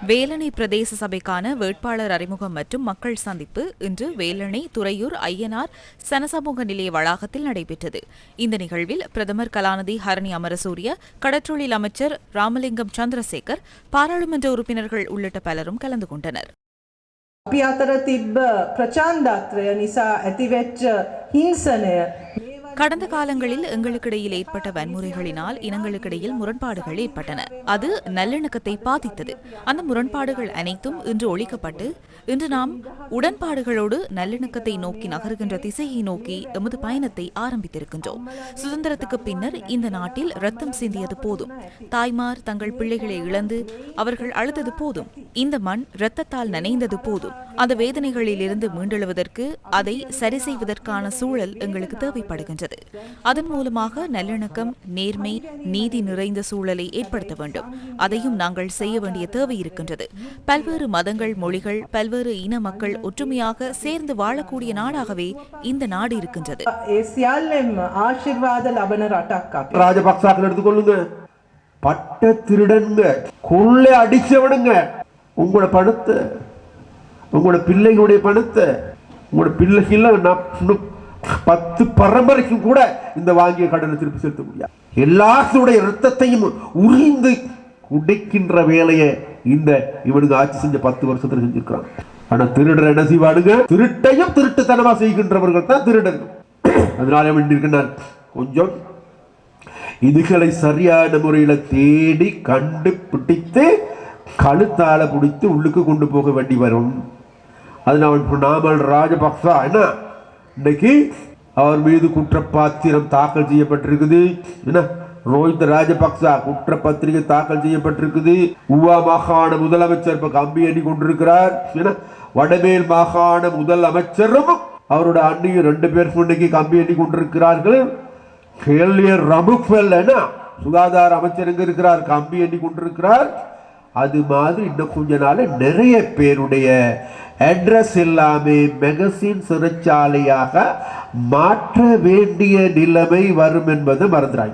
வேலணை பிரதேச சபைக்கான வேட்பாளர் அறிமுகம் மற்றும் மக்கள் சந்திப்பு இன்று வேலணை துறையூர் ஐயனார் சனசமூக நிலைய வளாகத்தில் நடைபெற்றது இந்த நிகழ்வில் பிரதமர் கலாநிதி ஹரணி அமரசூரிய கடற்றொழில் அமைச்சர் ராமலிங்கம் சந்திரசேகர் பாராளுமன்ற உறுப்பினர்கள் உள்ளிட்ட பலரும் கலந்து கொண்டனர் අපි අතර තිබ්බ ප්‍රචන්්ඩත්‍රය නිසා ඇතිවෙච්ච හිංසනය கடந்த காலங்களில் எங்களுக்கிடையில் ஏற்பட்ட வன்முறைகளினால் இனங்களுக்கிடையில் முரண்பாடுகள் ஏற்பட்டன. அது நல்லிணக்கத்தை பாதித்தது. அந்த முரண்பாடுகள் அனைத்தும் இன்று ஒழிக்கப்பட்டு இன்று நாம் உடன்பாடுகளோடு நல்லிணக்கத்தை நோக்கி நகர்கின்ற திசையை நோக்கி எமது பயணத்தை ஆரம்பித்திருக்கின்றோம். சுதந்திரத்துக்கு பின்னர் இந்த நாட்டில் ரத்தம் சிந்தியது போதும். தாய்மார் தங்கள் பிள்ளைகளை இழந்து அவர்கள் அழுதது போதும். இந்த மண் இரத்தத்தால் நனைந்தது போதும். அந்த வேதனைகளில் இருந்து மீண்டெழுவதற்கு அதை சரி செய்வதற்கான சூழல் எங்களுக்கு தேவைப்படுகின்றது. வருகின்றது அதன் மூலமாக நல்லிணக்கம் நேர்மை நீதி நிறைந்த சூழலை ஏற்படுத்த வேண்டும். அதையும் நாங்கள் செய்ய வேண்டிய தேவை இருக்கின்றது. பல்வேறு மதங்கள் மொழிகள் பல்வேறு இன மக்கள் ஒற்றுமையாக சேர்ந்து வாழக்கூடிய நாடாகவே இந்த நாடு இருக்கின்றது. ராஜபக்சாக்கள் எடுத்துக்கொள்ளுங்க. பட்ட திருடனுங்க. கொள்ளை அடிச்சவனுங்க. உங்களோட பணத்தை உங்களோட பிள்ளைங்களுடைய பணத்தை உங்களோட பிள்ளைகள்லாம் பத்து பரம்பரைக்கும் கூட இந்த வாங்கிய கடனை திருப்பி செலுத்த முடியாது. எல்லாத்துடைய ரத்தத்தையும் உறிந்து உடைக்கின்ற வேலையை இந்த இவனுக்கு ஆட்சி செஞ்ச பத்து வருஷத்துல செஞ்சிருக்கிறான் ஆனா திருடர் என்ன செய்வானுங்க? திருட்டையும் திருட்டுத்தனமா செய்கின்றவர்கள் தான் திருடர்கள். அதனால வேண்டியிருக்கிறார் கொஞ்சம் இதுகளை சரியான முறையில் தேடி கண்டுபிடித்து கழுத்தால பிடித்து உள்ளுக்கு கொண்டு போக வேண்டி வரும். அதனால நாமல் ராஜபக்சா என்ன? இன்னைக்கு அவர் மீது குற்றப்பாத்திரம் தாக்கல் செய்யப்பட்டிருக்குது. என்ன? ரோஹித் ராஜபக்சா குற்றப்பத்திரிகை தாக்கல் செய்யப்பட்டிருக்குது. உவா மாகாண முதலமைச்சர் இப்ப கம்பி அணி கொண்டிருக்கிறார். என்ன? வடமேல் மாகாண முதல் அமைச்சரும் அவரோட அண்ணியும் ரெண்டு பேர் இன்னைக்கு கம்பி அணி கொண்டிருக்கிறார்கள். கேள்வியர் ரமுக்வெல் என்ன? சுகாதார அமைச்சர் எங்க இருக்கிறார்? கம்பி எண்ணி கொண்டிருக்கிறார். அது மாதிரி இன்னும் கொஞ்ச நாள் நிறைய பேருடைய அட்ரஸ் எல்லாமே மெகசின் சிறைச்சாலையாக மாற்ற வேண்டிய நிலைமை வரும் என்பது மறந்துடாய்